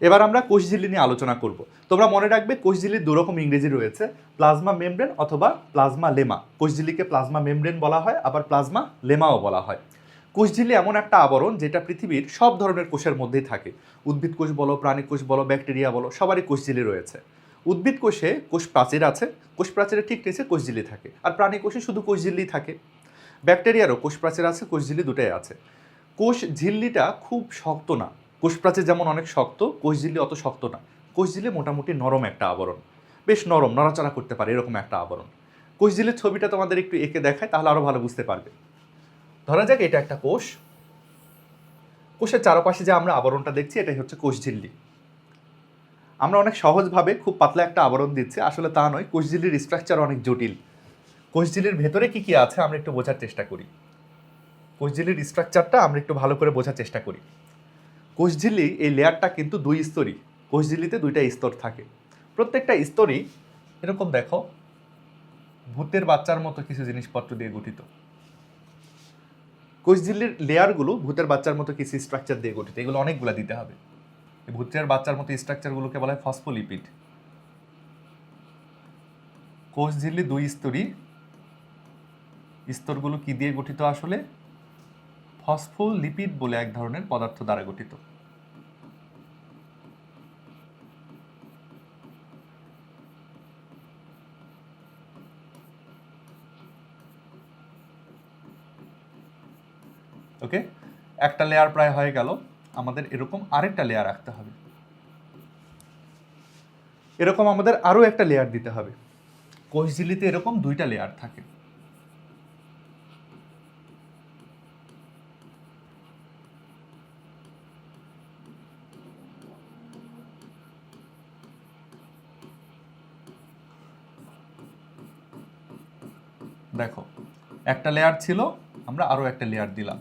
এবার আমরা কোষঝিল্লি নিয়ে আলোচনা করব। তোমরা মনে রাখবে কোষঝিল্লির দুরকম ইংরেজি রয়েছে, প্লাজমা মেমব্রেন অথবা প্লাজমা লেমা। কোষঝিল্লিকে প্লাজমা মেমব্রেন বলা হয়, আবার প্লাজমা লেমাও বলা হয়। কোষঝিল্লি এমন একটা আবরণ যেটা পৃথিবীর সব ধরনের কোষের মধ্যেই থাকে। উদ্ভিদ কোষ বলো, প্রাণী কোষ বলো, ব্যাকটেরিয়া বলো, সবারই কোষঝিল্লি রয়েছে। উদ্ভিদ কোষে কোষ প্রাচীর আছে, কোষ প্রাচীরের ঠিক নিচে কোষঝিল্লি থাকে, আর প্রাণী কোষে শুধু কোষঝিল্লি থাকে। ব্যাকটেরিয়ারও কোষ প্রাচীর আছে, কোষঝিল্লি দুটাই আছে। কোষ ঝিল্লিটা খুব শক্ত না কোষ প্রাচীর যেমন অনেক শক্ত কোষ ঝিল্লি অত শক্ত না। কোষ ঝিল্লি মোটামুটি নরম একটা আবরণ। বেশ নরম, নড়াচড়া করতে পারে এরকম একটা আবরণ। কোষ ঝিল্লির ছবিটা তোমাদের একটু এঁকে দেখায়, তাহলে আরও ভালো বুঝতে পারবে। ধরা যাক এটা একটা কোষ। কোষের চারপাশে যে আমরা আবরণটা দেখছি, এটাই হচ্ছে কোষ ঝিল্লি আমরা অনেক সহজভাবে খুব পাতলা একটা আবরণ দিচ্ছি, আসলে তা নয় কোষ ঝিল্লির স্ট্রাকচার অনেক জটিল। কোষ ঝিল্লির ভেতরে কি কি আছে, আমরা একটু বোঝার চেষ্টা করি। কোষঝিল্লির স্ট্রাকচারটা আমরা একটু ভালো করে বোঝার চেষ্টা করি। কোষঝিল্লি এই লেয়ারটা কিন্তু দুই স্তরই। কোষঝিল্লিতে দুইটা স্তর থাকে। প্রত্যেকটা স্তরই, এরকম দেখো, ভূতের বাচ্চার মতো কিছু জিনিসপত্র দিয়ে গঠিত। কোষঝিল্লির লেয়ারগুলো ভূতের বাচ্চার মতো কিছু স্ট্রাকচার দিয়ে গঠিত। এগুলো অনেকগুলো দিতে হবে। ভূতের বাচ্চার মতো স্ট্রাকচারগুলোকে বলা হয় ফসফোলিপিড কোষঝিল্লি দুই স্তরই। স্তরগুলো কি দিয়ে গঠিত আসলে? ফসফোলিপিড বলে এক ধরনের পদার্থ দ্বারা গঠিত। ওকে একটা লেয়ার প্রায় হয়ে গেল। আমাদের এরকম আরেকটা লেয়ার রাখতে হবে। এরকম আমাদের আরও একটা লেয়ার দিতে হবে। কোষঝিল্লিতে এরকম দুইটা লেয়ার থাকে। দেখো, একটা লেয়ার ছিল, আমরা আরও একটা লেয়ার দিলাম।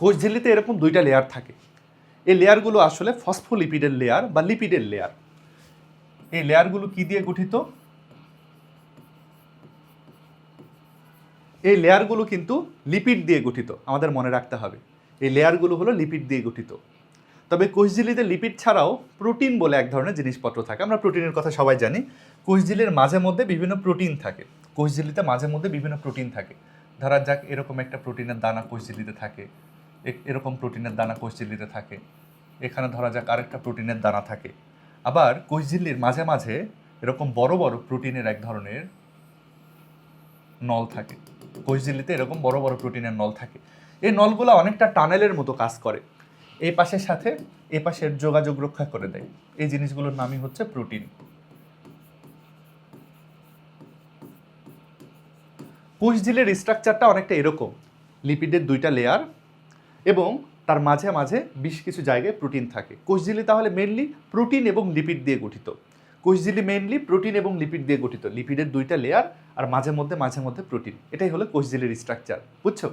কোষ ঝিল্লিতে এরকম দুইটা লেয়ার থাকে। এই লেয়ারগুলো আসলে ফসফোলিপিডের লেয়ার বা লিপিডের লেয়ার এই লেয়ারগুলো কি দিয়ে গঠিত? এই লেয়ারগুলো কিন্তু লিপিড দিয়ে গঠিত, আমাদের মনে রাখতে হবে। এই লেয়ারগুলো হলো লিপিড দিয়ে গঠিত। তবে কোষঝিল্লিতে লিপিড ছাড়াও প্রোটিন বলে এক ধরনের জিনিসপত্র থাকে। আমরা প্রোটিনের কথা সবাই জানি। কোষঝিল্লির মাঝে মধ্যে বিভিন্ন প্রোটিন থাকে। কোষঝিল্লিতে মাঝে মধ্যে বিভিন্ন প্রোটিন থাকে। ধরা যাক এরকম একটা প্রোটিনের দানা কোষঝিল্লিতে থাকে। এরকম প্রোটিনের দানা কোষঝিল্লিতে থাকে। এখানে ধরা যাক আরেকটা প্রোটিনের দানা থাকে। আবার কোষঝিল্লির মাঝে মাঝে এরকম বড় বড় প্রোটিনের এক ধরনের নল থাকে। কোষঝিল্লিতে এরকম বড় বড় প্রোটিনের নল থাকে। এই নলগুলো অনেকটা টানেলের মতো কাজ করে। এই পাশের সাথে এ পাশের যোগাযোগ রক্ষা করে দেয়। এই জিনিসগুলোর নামই হচ্ছে প্রোটিন। কোষঝিলের স্ট্রাকচারটা অনেকটা এরকম। লিপিডের দুইটা লেয়ার এবং তার মাঝে মাঝে বেশ কিছু জায়গায় প্রোটিন থাকে। কোষঝিলি তাহলে মেনলি প্রোটিন এবং লিপিড দিয়ে গঠিত। কোষঝিলি মেনলি প্রোটিন এবং লিপিড দিয়ে গঠিত। লিপিডের দুইটা লেয়ার আর মাঝে মধ্যে মাঝে মধ্যে প্রোটিন এটাই হলো কোষঝিলির স্ট্রাকচার বুঝছ?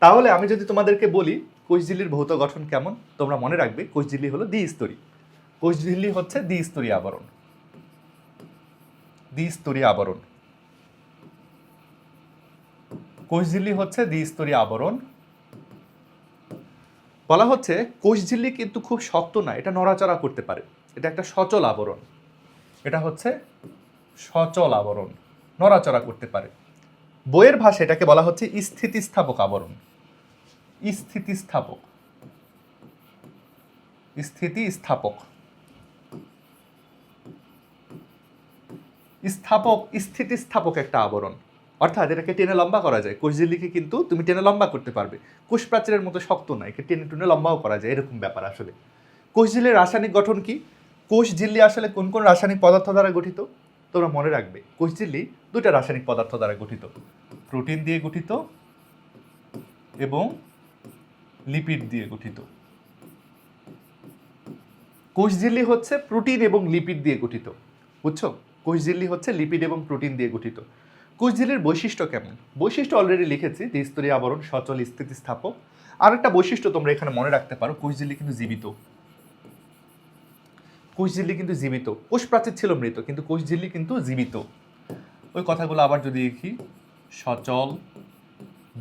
তাহলে আমি যদি তোমাদেরকে বলি, কোষঝিলির ভৌত গঠন কেমন, তোমরা মনে রাখবে কোষঝিলি হলো দ্বিস্তরী। কোষঝিল্লি হচ্ছে দ্বিস্তরী আবরণ। দ্বিস্তরী আবরণ। কোষঝিল্লি হচ্ছে দ্বিস্তরী আবরণ। বলা হচ্ছে কোষঝিল্লি কিন্তু খুব শক্ত না, এটা নড়াচড়া করতে পারে। এটা একটা সচল আবরণ। এটা হচ্ছে সচল আবরণ। নড়াচড়া করতে পারে। বইয়ের ভাষা এটাকে বলা হচ্ছে স্থিতিস্থাপক আবরণ। স্থিতিস্থাপক। স্থিতিস্থাপক। স্থাপক, স্থিতিস্থাপক একটা আবরণ। অর্থাৎ এটাকে টেনে লম্বা করা যায়। কোষঝিল্লিকে কিন্তু তুমি টেনে লম্বা করতে পারবে। কোষ প্রাচীরের মতো শক্ত নয়, একে টেনে টুনে লম্বাও করা যায়, এরকম ব্যাপার আসলে। কোষঝিল্লির রাসায়নিক গঠন কি? কোষ ঝিল্লি আসলে কোন কোন রাসায়নিক পদার্থ দ্বারা গঠিত? তোমরা মনে রাখবে, কোষ ঝিল্লি দুটা রাসায়নিক পদার্থ দ্বারা গঠিত। প্রোটিন দিয়ে গঠিত এবং লিপিড দিয়ে গঠিত। কোষঝিল্লি হচ্ছে প্রোটিন এবং লিপিড দিয়ে গঠিত। বুঝছ? কোষঝিল্লি হচ্ছে লিপিড এবং প্রোটিন দিয়ে গঠিত। কোষঝিল্লির বৈশিষ্ট্য কেমন? বৈশিষ্ট্য অলরেডি লিখেছি দ্বিস্তরী আবরণ, সচল স্থিতিস্থাপক। আরেকটা বৈশিষ্ট্য তোমরা এখানে মনে রাখতে পারো কোষঝিল্লি কিন্তু জীবিত। কোষঝিল্লি কিন্তু জীবিত। কোষ প্রাচীর ছিল মৃত, কিন্তু কোষঝিল্লি কিন্তু জীবিত। ওই কথাগুলো আবার যদি দেখি, সচল,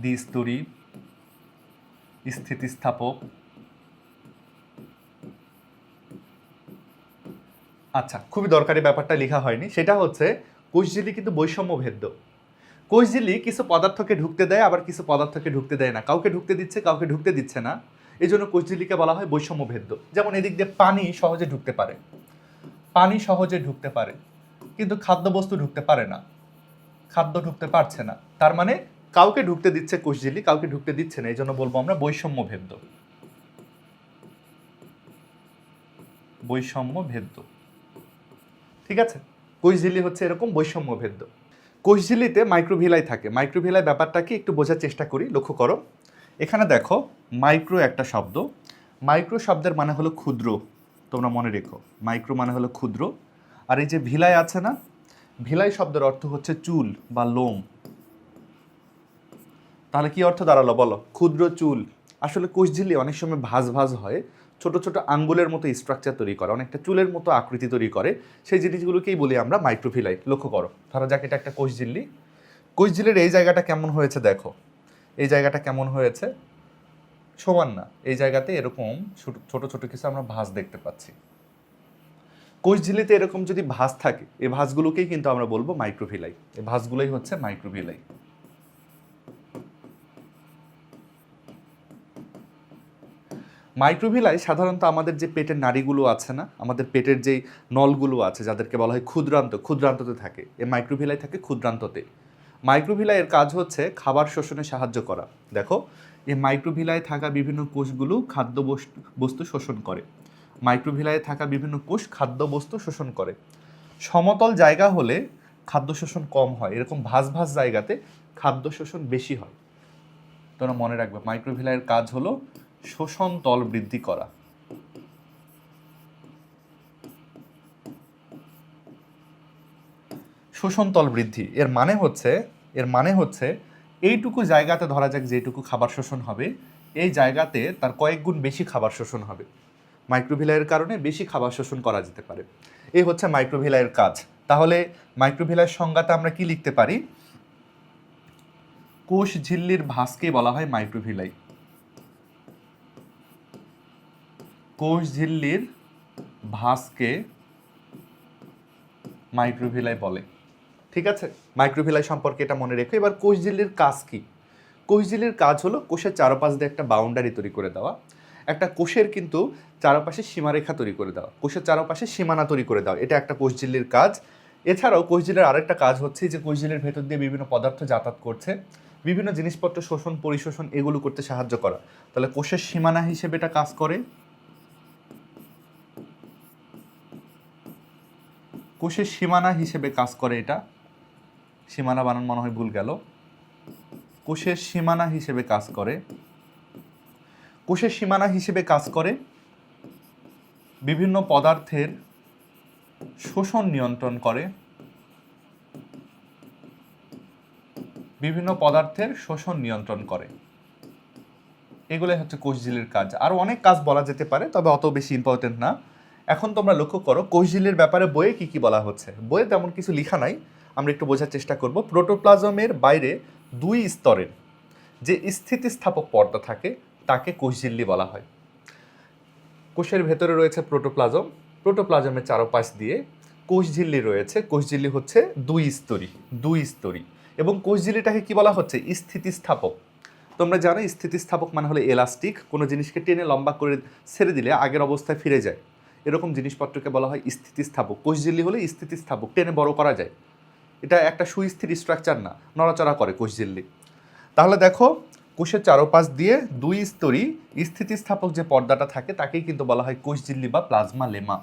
দ্বিস্তরী, স্থিতিস্থাপক। আচ্ছা খুবই দরকারি ব্যাপারটা লেখা হয়নি। সেটা হচ্ছে কোষঝিল্লি কিন্তু বৈষম্য ভেদ্য কোষঝিল্লি কিছু পদার্থকে ঢুকতে দেয়, আবার কিছু পদার্থকে ঢুকতে দেয় না। কাউকে ঢুকতে দিচ্ছে, কাউকে ঢুকতে দিচ্ছে না। এই জন্য কোষঝিল্লিকে বলা হয় বৈষম্য ভেদ্য যেমন এদিক দিয়ে পানি সহজে ঢুকতে পারে। পানি সহজে ঢুকতে পারে। কিন্তু খাদ্যবস্তু ঢুকতে পারে না। খাদ্য ঢুকতে পারছে না। তার মানে কাউকে ঢুকতে দিচ্ছে কোষঝিল্লি কাউকে ঢুকতে দিচ্ছে না। এই জন্য বলব আমরা বৈষম্য ভেদ্য বৈষম্য ভেদ্য ঠিক আছে? কোষঝিল্লি হচ্ছে এরকম বৈষম্য ভেদ্য কোষঝিল্লিতে মাইক্রোভিলাই থাকে। মাইক্রোভিলাই ব্যাপারটা কি একটু বোঝার চেষ্টা করি। লক্ষ্য করো। এখানে দেখো মাইক্রো একটা শব্দ। মাইক্রো শব্দের মানে হলো ক্ষুদ্র, তোমরা মনে রেখো। মাইক্রো মানে হলো ক্ষুদ্র। আর এই যে ভিলাই আছে না, ভিলাই শব্দের অর্থ হচ্ছে চুল বা লোম। তাহলে কি অর্থ দাঁড়াল বলো? ক্ষুদ্র চুল। আসলে কোষঝিল্লি অনেক সময় ভাঁজ ভাঁজ হয়, ছোট ছোট আঙ্গুলের মতো স্ট্রাকচার তৈরি করে, অনেকটা চুলের মতো আকৃতি তৈরি করে। সেই জিনিসগুলোকেই বলি আমরা মাইক্রোভিলাই লক্ষ্য করো, ধরো যাক এটা একটা কোষঝিল্লি। কোষঝিল্লির এই জায়গাটা কেমন হয়েছে দেখো। এই জায়গাটা কেমন হয়েছে? সমান না। এই জায়গাতে এরকম ছোট ছোট কিছু আমরা ভাঁজ দেখতে পাচ্ছি। কোষঝিল্লিতে এরকম যদি ভাঁজ থাকে, এই ভাঁজগুলোকেই কিন্তু আমরা বলব মাইক্রোভিলাই এই ভাঁজগুলোই হচ্ছে মাইক্রোভিলাই মাইক্রোভিলাই সাধারণত আমাদের যে পেটের নাড়িগুলো আছে না, আমাদের পেটের যেই নলগুলো আছে, যাদেরকে বলা হয় ক্ষুদ্রান্ত, ক্ষুদ্রান্ততে থাকে। এই মাইক্রোভিলাই থাকে ক্ষুদ্রান্ততে। মাইক্রোভিলাইয়ের কাজ হচ্ছে খাবার শোষণে সাহায্য করা। দেখো, এই মাইক্রোভিলায় থাকা বিভিন্ন কোষগুলো খাদ্য বস্তু শোষণ করে। মাইক্রোভিলায় থাকা বিভিন্ন কোষ খাদ্য বস্তু শোষণ করে। সমতল জায়গা হলে খাদ্য শোষণ কম হয়। এরকম ভাঁজ ভাঁজ জায়গাতে খাদ্য শোষণ বেশি হয়। তোমরা মনে রাখবে মাইক্রোভিলাইয়ের কাজ হলো শোষণ তল বৃদ্ধি করা। শোষণ তল বৃদ্ধি। এর মানে হচ্ছে, এর মানে হচ্ছে এইটুকু জায়গাতে ধরা যাক যেটুকু খাবার শোষণ হবে, এই জায়গাতে তার কয়েক গুণ বেশি খাবার শোষণ হবে। মাইক্রোভিলাইয়ের কারণে বেশি খাবার শোষণ করা যেতে পারে। এই হচ্ছে মাইক্রোভিলাইয়ের কাজ। তাহলে মাইক্রোভিলাইয়ের সংজ্ঞাতে আমরা কি লিখতে পারি? কোষ ঝিল্লির ভাঁজকে বলা হয় মাইক্রোভিলাই। কোষ ঝিল্লির ভাঁজকে মাইক্রোভিলাই বলে। ঠিক আছে? মাইক্রোভিলাই সম্পর্কে এটা মনে রেখো। এবার কোষ ঝিল্লির কাজ কি? কোষ ঝিল্লির কাজ হলো কোষের চারপাশ দিয়ে একটা বাউন্ডারি তৈরি করে দেওয়া। একটা কোষের কিন্তু চারপাশে সীমারেখা তৈরি করে দেওয়া। কোষের চারপাশে সীমানা তৈরি করে দেওয়া। এটা একটা কোষ ঝিল্লির কাজ। এছাড়াও কোষ ঝিল্লির আরেকটা কাজ হচ্ছে যে কোষ ঝিল্লির ভেতর দিয়ে বিভিন্ন পদার্থ যাতায়াত করছে। বিভিন্ন জিনিসপত্র শোষণ, পরিশোষণ, এগুলো করতে সাহায্য করা। তাহলে কোষের সীমানা হিসেবে এটা কাজ করে। কোষের সীমানা হিসেবে কাজ করে এটা। সীমানা বানান মনে হয় ভুল গেল। কোষের সীমানা হিসেবে কাজ করে। কোষের সীমানা হিসেবে কাজ করে বিভিন্ন পদার্থের শোষণ নিয়ন্ত্রণ করে। বিভিন্ন পদার্থের শোষণ নিয়ন্ত্রণ করে। এগুলোই হচ্ছে কোষঝিল্লির কাজ। আরও অনেক কাজ বলা যেতে পারে, তবে অত বেশি ইম্পর্টেন্ট না। এখন তোমরা লক্ষ্য করো, কোষঝিল্লির ব্যাপারে বইয়ে কি কি বলা হচ্ছে? বইয়ে তেমন কিছু লেখা নাই। আমরা একটু বোঝার চেষ্টা করব। প্রোটোপ্লাজমের বাইরে দুই স্তরের যে স্থিতিস্থাপক পর্দা থাকে, তাকে কোষঝিল্লি বলা হয়। কোষের ভেতরে রয়েছে প্রোটোপ্লাজম। প্রোটোপ্লাজমের চারপাশ দিয়ে কোষঝিল্লি রয়েছে। কোষঝিল্লি হচ্ছে দুই স্তরী দুই স্তরী। এবং কোষঝিল্লিটাকে কি বলা হচ্ছে? স্থিতিস্থাপক। তোমরা জানো, স্থিতিস্থাপক মানে হলো এলাস্টিক। কোনো জিনিসকে টেনে লম্বা করে ছেড়ে দিলে আগের অবস্থায় ফিরে যায়। এরকম জিনিসপত্রকে বলা হয় স্থিতিস্থাপক। কোষঝিল্লি হলে স্থিতিস্থাপক। টেনে বড় করা যায়। এটা একটা সুস্থির স্ট্রাকচার না। নড়াচড়া করে কোষঝিল্লি তাহলে দেখো, কোষের চারোপাশ দিয়ে দুই স্তরী স্থিতিস্থাপক যে পর্দাটা থাকে, তাকেই কিন্তু বলা হয় কোষঝিল্লি বা প্লাজমা লেমা।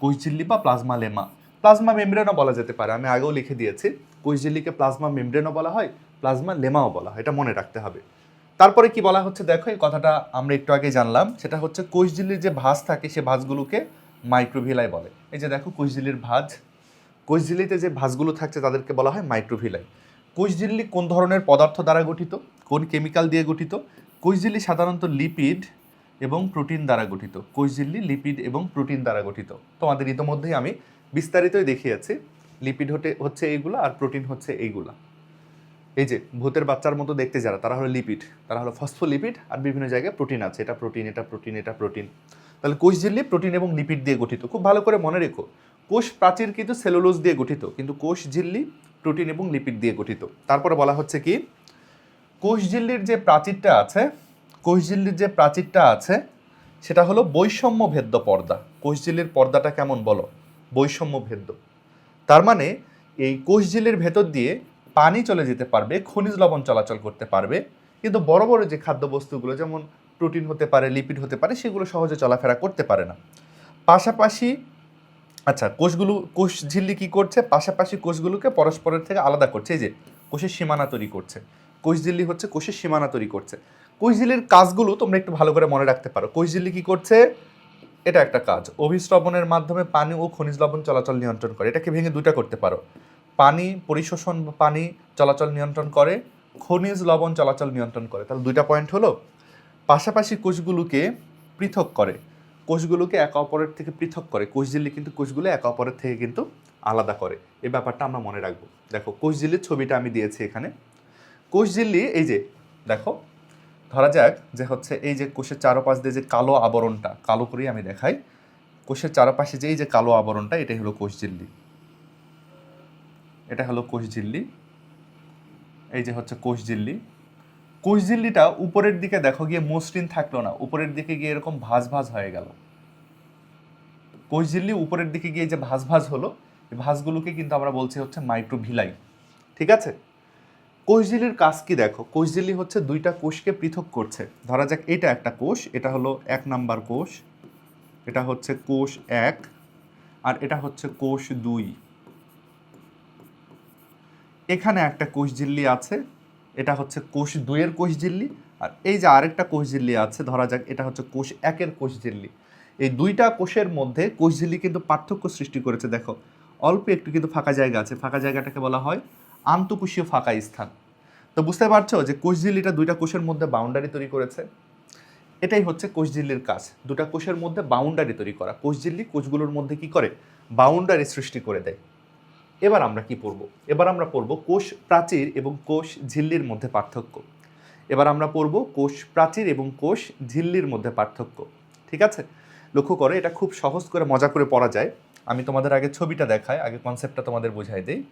কোষঝিল্লি বা প্লাজমা লেমা। প্লাজমা মেমব্রেনও বলা যেতে পারে, আমি আগেও লিখে দিয়েছি। কোষঝিল্লিকে প্লাজমা মেমব্রেনও বলা হয়, প্লাজমা লেমাও বলা হয়, এটা মনে রাখতে হবে। তারপরে কি বলা হচ্ছে দেখো, এই কথাটা আমরা একটু আগে জানলাম, সেটা হচ্ছে কোষ কোষঝিল্লির যে ভাঁজ থাকে, সে ভাঁজগুলোকে মাইক্রোভিলাই বলে। এই যে দেখো, কোষ কোষঝিল্লির ভাঁজ কোষঝিল্লিতে যে ভাঁজগুলো থাকছে তাদেরকে বলা হয় মাইক্রোভিলাই। কোষঝিল্লি কোন ধরনের পদার্থ দ্বারা গঠিত? কোন কেমিক্যাল দিয়ে গঠিত? কোষঝিল্লি সাধারণত লিপিড এবং প্রোটিন দ্বারা গঠিত। কোষ ঝিল্লি লিপিড এবং প্রোটিন দ্বারা গঠিত। তোমাদের ইতোমধ্যেই আমি বিস্তারিতই দেখিয়েছি। লিপিড হতে, হচ্ছে এইগুলো আর প্রোটিন হচ্ছে এইগুলা। এই যে, ভূতের বাচ্চার মতো দেখতে যারা, তারা হলো লিপিড। তারা হলো ফসফোলিপিড আর বিভিন্ন জায়গায় প্রোটিন আছে। এটা প্রোটিন এটা প্রোটিন এটা প্রোটিন। তাহলে কোষ ঝিল্লি প্রোটিন এবং লিপিড দিয়ে গঠিত। খুব ভালো করে মনে রেখো। কোষ প্রাচীর কিন্তু সেলুলোজ দিয়ে গঠিত, কিন্তু কোষ ঝিল্লি, প্রোটিন এবং লিপিড দিয়ে গঠিত। তারপরে বলা হচ্ছে কি? কোষ ঝিল্লির যে প্রাচীরটা আছে, কোষ ঝিল্লির যে প্রাচীরটা আছে, সেটা হলো বৈষম্য ভেদ্য পর্দা। কোষ ঝিল্লির পর্দাটা কেমন বলো? বৈষম্য ভেদ্য। তার মানে এই কোষ ঝিল্লির ভেতর দিয়ে পানি চলে যেতে পারবে, খনিজ লবণ চলাচল করতে পারবে, কিন্তু বড় বড় যে খাদ্যবস্তুগুলো, যেমন প্রোটিন হতে পারে, লিপিড হতে পারে, সেগুলো সহজে চলাফেরা করতে পারে না। পাশাপাশি আচ্ছা কোষগুলো, কোষ ঝিল্লি কী করছে? পাশাপাশি কোষগুলোকে পরস্পরের থেকে আলাদা করছে। এই যে, কোষের সীমানা তৈরি করছে। কোষ ঝিল্লি হচ্ছে কোষের সীমানা তৈরি করছে। কোষ ঝিল্লির কাজগুলো তোমরা একটু ভালো করে মনে রাখতে পারো। কোষ ঝিল্লি কী করছে? এটা একটা কাজ। অভিস্রবণের মাধ্যমে পানি ও খনিজ লবণ চলাচল নিয়ন্ত্রণ করে। এটাকে ভেঙে দুটা করতে পারো। পানি পরিশোষণ বা পানি চলাচল নিয়ন্ত্রণ করে, খনিজ লবণ চলাচল নিয়ন্ত্রণ করে। তাহলে দুইটা পয়েন্ট হলো। পাশাপাশি কোষগুলোকে পৃথক করে। কোষগুলোকে একে অপরের থেকে পৃথক করে, কোষ কোষঝিল্লি কিন্তু কোষগুলো একে অপরের থেকে কিন্তু আলাদা করে। এই ব্যাপারটা আমরা মনে রাখব। দেখো, কোষ কোষঝিল্লির ছবিটা আমি দিয়েছি এখানে। কোষ কোষঝিল্লি এই যে, দেখো, ধরা যাক যে হচ্ছে এই যে কোষের চারপাশ দিয়ে যে কালো আবরণটা, কালো করেই আমি দেখাই। কোষের চারপাশে যে এই যে কালো আবরণটা, এটাই হলো কোষ কোষঝিল্লি এটা হলো কোষ কোষঝিল্লি এই যে হচ্ছে কোষ কোষঝিল্লি কোষঝিল্লিটা উপরের দিকে দেখো, গিয়ে মসৃণ থাকল না। উপরের দিকে গিয়ে এরকম ভাঁজ ভাঁজ হয়ে গেল। কোষঝিল্লি উপরের দিকে গিয়ে যে ভাঁজ ভাঁজ হলো, এই ভাঁজগুলোকে কিন্তু আমরা বলছি হচ্ছে মাইক্রোভিলাই। ঠিক আছে? কোষঝিল্লির কাজ কি দেখো? কোষঝিল্লি হচ্ছে দুইটা কোষকে পৃথক করছে। ধরা যাক, এটা একটা কোষ, এটা হলো এক নাম্বার কোষ, এটা হচ্ছে কোষ এক, আর এটা হচ্ছে কোষ দুই। এখানে একটা কোষ ঝিল্লি আছে এটা হচ্ছে কোষ দুইয়ের কোষ ঝিল্লি, আর এই যে আরেকটা কোষ ঝিল্লি আছে, ধরা যাক, এটা হচ্ছে কোষ একের কোষ ঝিল্লি। এই দুইটা কোষের মধ্যে কোষ ঝিল্লি কিন্তু পার্থক্য সৃষ্টি করেছে, দেখো। অল্প একটু কিন্তু ফাঁকা জায়গা আছে, ফাঁকা জায়গাটাকে বলা হয় আন্তঃকোষীয় ফাঁকা স্থান। তো বুঝতে পারছ যে কোষ ঝিল্লিটা দুইটা কোষের মধ্যে বাউন্ডারি তৈরি করেছে? এটাই হচ্ছে কোষ ঝিল্লির কাজ। দুটা কোষের মধ্যে বাউন্ডারি তৈরি করা। কোষ ঝিল্লি কোষগুলোর মধ্যে কি করে? বাউন্ডারি সৃষ্টি করে দেয়। এবার আমরা কি পড়ব? এবার আমরা পড়ব কোষ প্রাচীর এবং কোষ ঝিল্লির মধ্যে পার্থক্য। এবার আমরা পড়ব কোষ প্রাচীর এবং কোষ ঝিল্লির মধ্যে পার্থক্য। ঠিক আছে? লক্ষ্য করে, এটা খুব সহজ করে, মজা করে পড়া যায়। আমি তোমাদের আগে ছবিটা দেখাই, আগে কনসেপ্টটা তোমাদের বোঝাই দেই।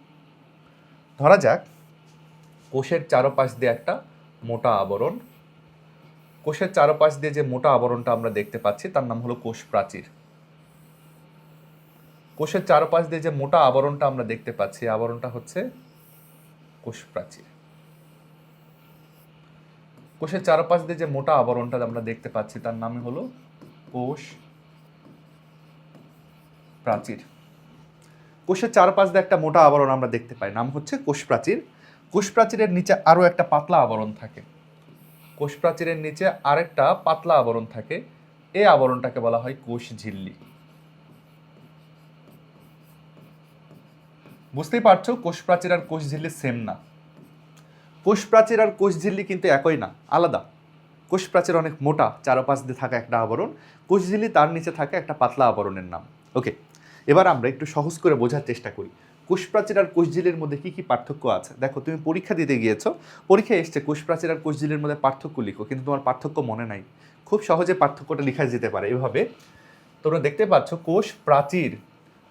ধরা যাক, কোষের চারপাশ দিয়ে একটা মোটা আবরণ। কোষের চারপাশ দিয়ে যে মোটা আবরণটা আমরা দেখতে পাচ্ছি, তার নাম হলো কোষ প্রাচীর। কোষের চারপাশ দিয়ে যে মোটা আবরণটা আমরা দেখতে পাচ্ছি আবরণটা হচ্ছে কোষ প্রাচীর। কোষের চারপাশ দিয়ে যে মোটা আবরণটা আমরা দেখতে পাচ্ছি, তার নাম হলো কোষ প্রাচীর। কোষের চারপাশ দিয়ে একটা মোটা আবরণ আমরা দেখতে পাই, নাম হচ্ছে কোষ প্রাচীর। কোষ প্রাচীরের নিচে আরও একটা পাতলা আবরণ থাকে। কোষ প্রাচীরের নিচে আরেকটা পাতলা আবরণ থাকে, এই আবরণটাকে বলা হয় কোষ ঝিল্লি। বুঝতেই পারছ কোষ প্রাচীর আর কোষ ঝিল্লি সেম না। কোষ প্রাচীর আর কোষ ঝিল্লি কিন্তু একই না, আলাদা। কোষ প্রাচীর অনেক মোটা, চারপাশ দিয়ে থাকা একটা আবরণ কোষ ঝিল্লি তার নিচে থাকে একটা পাতলা আবরণের নাম। ওকে এবার আমরা একটু সহজ করে বোঝার চেষ্টা করি। কোষ প্রাচীর আর কোষ ঝিল্লির মধ্যে কী কী পার্থক্য আছে? দেখো, তুমি পরীক্ষা দিতে গিয়েছো, পরীক্ষায় এসছে কোষ প্রাচীর আর কোষ ঝিল্লির মধ্যে পার্থক্য লিখো, কিন্তু তোমার পার্থক্য মনে নাই। খুব সহজে পার্থক্যটা লেখা যেতে পারে। এভাবে তোমরা দেখতে পাচ্ছ কোষ প্রাচীর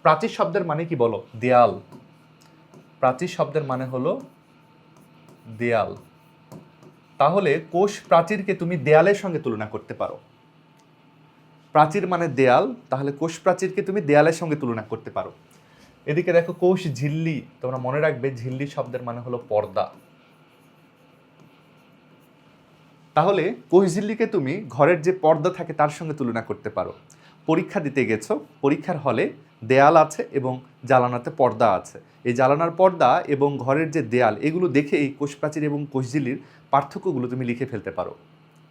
প্রাচীর শব্দের মানে কি বলো? দেয়াল। প্রাচীর শব্দের মানে হলো দেয়াল। তাহলে কোষ প্রাচীরকে তুমি দেয়ালের সঙ্গে তুলনা করতে পারো। প্রাচীর মানে দেয়াল, তাহলে কোষ প্রাচীরকে তুমি দেয়ালের সঙ্গে তুলনা করতে পারো। এদিকে দেখো কোষ ঝিল্লি, তোমরা মনে রাখবে ঝিল্লি শব্দের মানে হলো পর্দা। তাহলে কোষ ঝিল্লিকে তুমি ঘরের যে পর্দা থাকে তার সঙ্গে তুলনা করতে পারো। পরীক্ষা দিতে গেছো, পরীক্ষার হলে দেয়াল আছে এবং জ্বালানাতে পর্দা আছে। এই জ্বালানার পর্দা এবং ঘরের যে দেয়াল, এগুলো দেখে এই কোষ প্রাচীর এবং কোষঝিলির পার্থক্যগুলো তুমি লিখে ফেলতে পারো।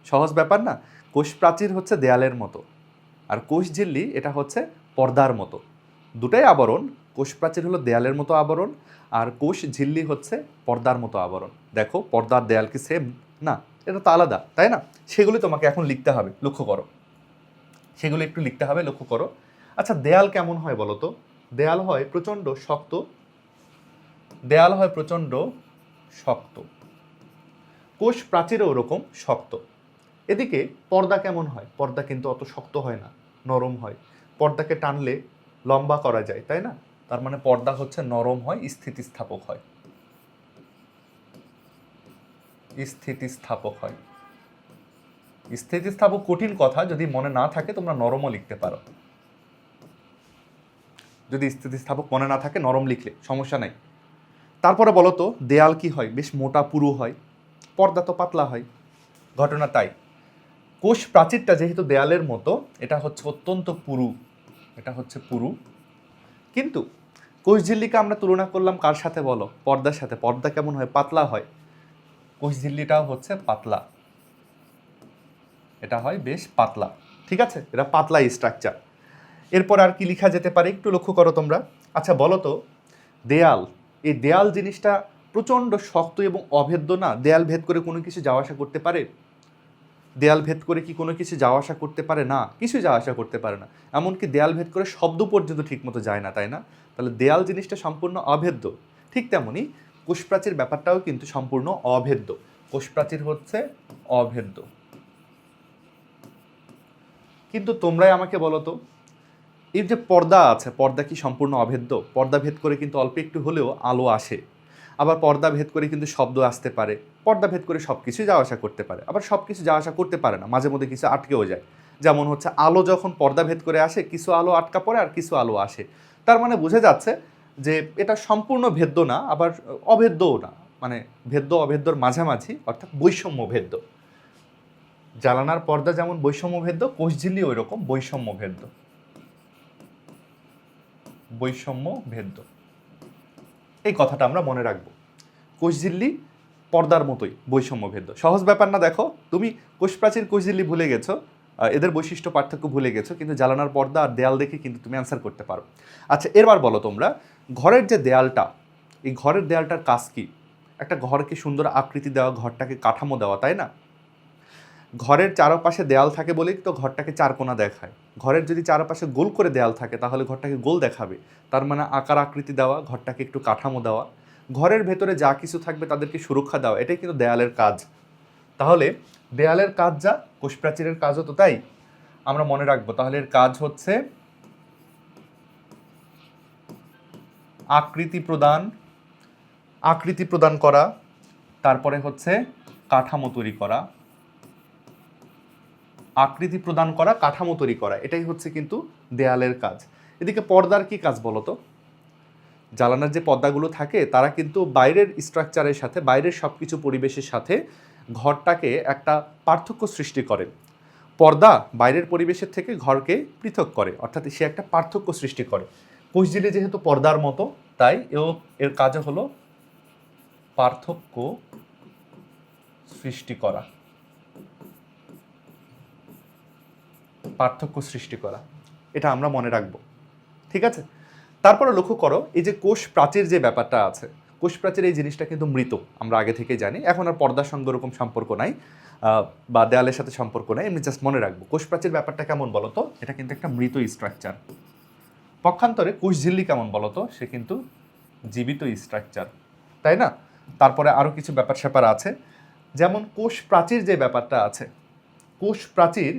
সহজ ব্যাপার না? কোষ প্রাচীর হচ্ছে দেয়ালের মতো, আর কোষ ঝিল্লি এটা হচ্ছে পর্দার মতো। দুটাই আবরণ কোষ প্রাচীর হলো দেয়ালের মতো আবরণ, আর কোষ ঝিল্লি হচ্ছে পর্দার মতো আবরণ। দেখো, পর্দার দেয়াল কি সেম না, এটা তো আলাদা, তাই না? সেগুলি তোমাকে এখন লিখতে হবে, লক্ষ্য করো। সেগুলো একটু লিখতে হবে, লক্ষ্য করো। আচ্ছা দেয়াল কেমন হয় বলো তো? দেয়াল হয় প্রচণ্ড শক্ত। দেয়াল হয় প্রচণ্ড শক্ত। কোষ প্রাচীরও ওরকম শক্ত। এদিকে পর্দা কেমন হয়? পর্দা কিন্তু অত শক্ত হয় না, নরম হয়। পর্দাকে টানলে লম্বা করা যায়, তাই না? তার মানে পর্দা হচ্ছে নরম হয়, স্থিতিস্থাপক হয়। স্থিতিস্থাপক হয়। স্থিতিস্থাপক কঠিন কথা, যদি মনে না থাকে তোমরা নরমও লিখতে পারো। যদি স্থিতিস্থাপক মনে না থাকে, নরম লিখলে, সমস্যা নাই। তারপরে বলো তো, দেয়াল কি হয়? বেশ মোটা, পুরু হয়, পর্দা তো পাতলা হয়। ঘটনা তাই। কোষ প্রাচীরটা যেহেতু দেয়ালের মতো, এটা হচ্ছে অত্যন্ত পুরু, এটা হচ্ছে পুরু। কিন্তু কোষ ঝিল্লিকে আমরা তুলনা করলাম কার সাথে বলো? পর্দার সাথে। পর্দা কেমন হয়? পাতলা হয়। কোষ ঝিল্লিটাও হচ্ছে পাতলা। এটা হয় বেশ পাতলা। ঠিক আছে? এটা পাতলা স্ট্রাকচার এরপর আর কি লেখা যেতে পারে? একটু লক্ষ্য করো তোমরা। আচ্ছা বলো তো, দেয়াল। এই দেয়াল জিনিসটা প্রচণ্ড শক্ত এবং অভেদ্য না? দেয়াল ভেদ করে কোনো কিছু যাওয়া আসা করতে পারে? দেয়াল ভেদ করে কি কোনো কিছু যাওয়া আসা করতে পারে না? কিছু যাওয়া আসা করতে পারে না। এমনকি দেয়াল ভেদ করে শব্দ পর্যন্ত ঠিকমতো যায় না, তাই না? তাহলে দেয়াল জিনিসটা সম্পূর্ণ অভেদ্য। ঠিক তেমনই কোষপ্রাচীর ব্যাপারটাও কিন্তু সম্পূর্ণ অভেদ্য। কোষপ্রাচীর হচ্ছে অভেদ্য। কিন্তু তোমরাই আমাকে বলো তো এই যে পর্দা আছে, পর্দা কি সম্পূর্ণ অভেদ্য? পর্দা ভেদ করে কিন্তু অল্প একটু হলেও আলো আসে। আবার পর্দা ভেদ করে কিন্তু শব্দ আসতে পারে। পর্দা ভেদ করে সব কিছু যাওয়া আসা করতে পারে। আবার সব কিছু যাওয়া আসা করতে পারে না। মাঝে মধ্যে কিছু আটকেও যায়। যেমন হচ্ছে আলো যখন পর্দা ভেদ করে আসে, কিছু আলো আটকা পড়ে আর কিছু আলো আসে। তার মানে বোঝা যাচ্ছে যে এটা সম্পূর্ণ ভেদ্য না, আবার অভেদ্যও না। মানে ভেদ্য অভেদ্যর মাঝামাঝি, অর্থাৎ বৈষম্য ভেদ্য। জ্বালানার পর্দা যেমন বৈষম্য ভেদ্য, কোষঝিল্লি ওই রকম বৈষম্য ভেদ্য। বৈষম্য ভেদ্য। এই কথাটা আমরা মনে রাখব। কোষঝিল্লি পর্দার মতোই বৈষম্য ভেদ্য। সহজ ব্যাপার না, দেখো, তুমি কোষপ্রাচীর কোষঝিল্লি ভুলে গেছো এদের বৈশিষ্ট্য পার্থক্য ভুলে গেছো, কিন্তু জ্বালানার পর্দা আর দেয়াল দেখে কিন্তু তুমি অ্যান্সার করতে পারো। আচ্ছা এবার বলো তোমরা, ঘরের যে দেয়ালটা, এই ঘরের দেয়ালটার কাজ কি? একটা ঘরকে সুন্দর আকৃতি দেওয়া, ঘরটাকে কাঠামো দেওয়া, তাই না? ঘরের চারপাশে দেয়াল থাকে বলেই তো ঘরটাকে চারকোনা দেখায়। ঘরের যদি চারপাশে গোল করে দেয়াল থাকে, তাহলে ঘরটাকে গোল দেখাবে। তার মানে আকার আকৃতি দেওয়া, ঘরটাকে একটু কাঠামো দেওয়া। ঘরের ভেতরে যা কিছু থাকবে তাদেরকে সুরক্ষা দেওয়া, এটাই কিন্তু দেয়ালের কাজ। তাহলে দেয়ালের কাজ যা, কোষপ্রাচীরের কাজও তো তাই। আমরা মনে রাখব, তাহলে এর কাজ হচ্ছে আকৃতি প্রদান আকৃতি প্রদান করা, তারপরে হচ্ছে কাঠামো তৈরি করা। আকৃতি প্রদান করা, কাঠামো তৈরি করা, এটাই হচ্ছে কিন্তু দেয়ালের কাজ। এদিকে পর্দার কি কাজ বলো তো জ্বালানার যে পর্দাগুলো থাকে, তারা কিন্তু বাইরের স্ট্রাকচারের সাথে, বাইরের সব কিছু পরিবেশের সাথে ঘরটাকে একটা পার্থক্য সৃষ্টি করে। পর্দা বাইরের পরিবেশের থেকে ঘরকে পৃথক করে, অর্থাৎ সে একটা পার্থক্য সৃষ্টি করে। কোষঝিলে যেহেতু পর্দার মতো, তাই এও এর কাজ হলো পার্থক্য সৃষ্টি করা। পার্থক্য সৃষ্টি করা। এটা আমরা মনে রাখব। ঠিক আছে? তারপরে লক্ষ্য করো, এই যে কোষ প্রাচীর যে ব্যাপারটা আছে, কোষ প্রাচীর এই জিনিসটা কিন্তু মৃত, আমরা আগে থেকেই জানি। এখন আর পর্দার সঙ্গে ওরকম সম্পর্ক নাই বা দেয়ালের সাথে সম্পর্ক নাই। এমনি জাস্ট মনে রাখব, কোষ প্রাচীর ব্যাপারটা কেমন বলো তো? এটা কিন্তু একটা মৃত স্ট্রাকচার পক্ষান্তরে কোষ ঝিল্লি কেমন বলো তো? সে কিন্তু জীবিত স্ট্রাকচার তাই না? তারপরে আরও কিছু ব্যাপার স্যাপার আছে। যেমন কোষ প্রাচীর যে ব্যাপারটা আছে, কোষ প্রাচীর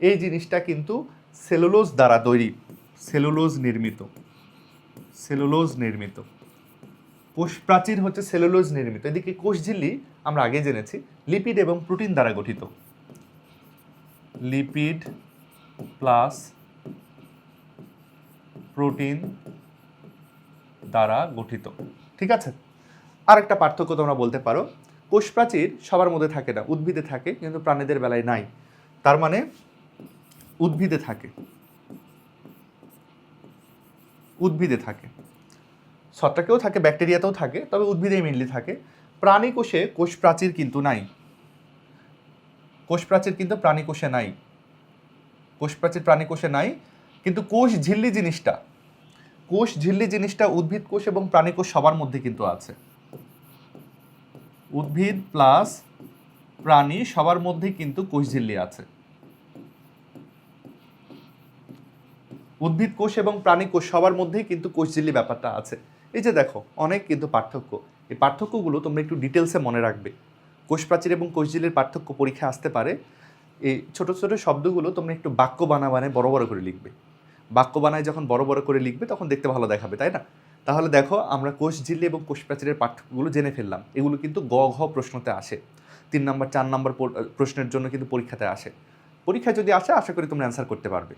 এই জিনিসটা কিন্তু সেলুলোজ দ্বারা তৈরি, সেলুলোজ নির্মিত সেলুলোজ নির্মিত। কোষ প্রাচীর হচ্ছে সেলুলোজ নির্মিত। এদিকে কোষ ঝিল্লি আমরা আগে জেনেছি, লিপিড এবং প্রোটিন দ্বারা গঠিত। লিপিড প্লাস প্রোটিন দ্বারা গঠিত। ঠিক আছে? আর একটা পার্থক্য তোমরা বলতে পারো, কোষ প্রাচীর সবার মধ্যে থাকে না, উদ্ভিদে থাকে, কিন্তু প্রাণীদের বেলায় নাই। তার মানে উদ্ভিদে থাকে। উদ্ভিদে থাকে। ছত্রাকেও থাকে, ব্যাকটেরিয়াতেও থাকে, তবে উদ্ভিদেই মেনলি থাকে। প্রাণী কোষে কোষ প্রাচীর কিন্তু নাই। কোষ প্রাচীর কিন্তু প্রাণী কোষে নাই। কোষ প্রাচীর প্রাণী কোষে নাই, কিন্তু কোষ ঝিল্লি জিনিসটা, কোষ ঝিল্লি জিনিসটা উদ্ভিদ কোষ এবং প্রাণী কোষ সবার মধ্যে কিন্তু আছে। উদ্ভিদ প্লাস প্রাণী সবার মধ্যেই কিন্তু কোষ ঝিল্লি আছে। উদ্ভিদ কোষ এবং প্রাণী কোষ সবার মধ্যেই কিন্তু কোষঝিল্লি ব্যাপারটা আছে। এই যে দেখো, অনেক কিন্তু পার্থক্য। এই পার্থক্যগুলো তোমরা একটু ডিটেলসে মনে রাখবে। কোষ প্রাচীর এবং কোষঝিল্লির পার্থক্য পরীক্ষা আসতে পারে। এই ছোট ছোট শব্দগুলো তোমরা একটু বাক্য বানা বানায় বড় বড় করে লিখবে। বাক্য বানায় যখন বড় বড় করে লিখবে, তখন দেখতে ভালো দেখাবে, তাই না? তাহলে দেখো, আমরা কোষ ঝিল্লি এবং কোষ প্রাচীরের পাঠ্যগুলো জেনে ফেললাম। এগুলো কিন্তু গ, ঘ প্রশ্নতে আসে। তিন নম্বর, চার নম্বর প্রশ্নের জন্য কিন্তু পরীক্ষাতে আসে। পরীক্ষায় যদি আসে, আশা করি তোমরা অ্যান্সার করতে পারবে।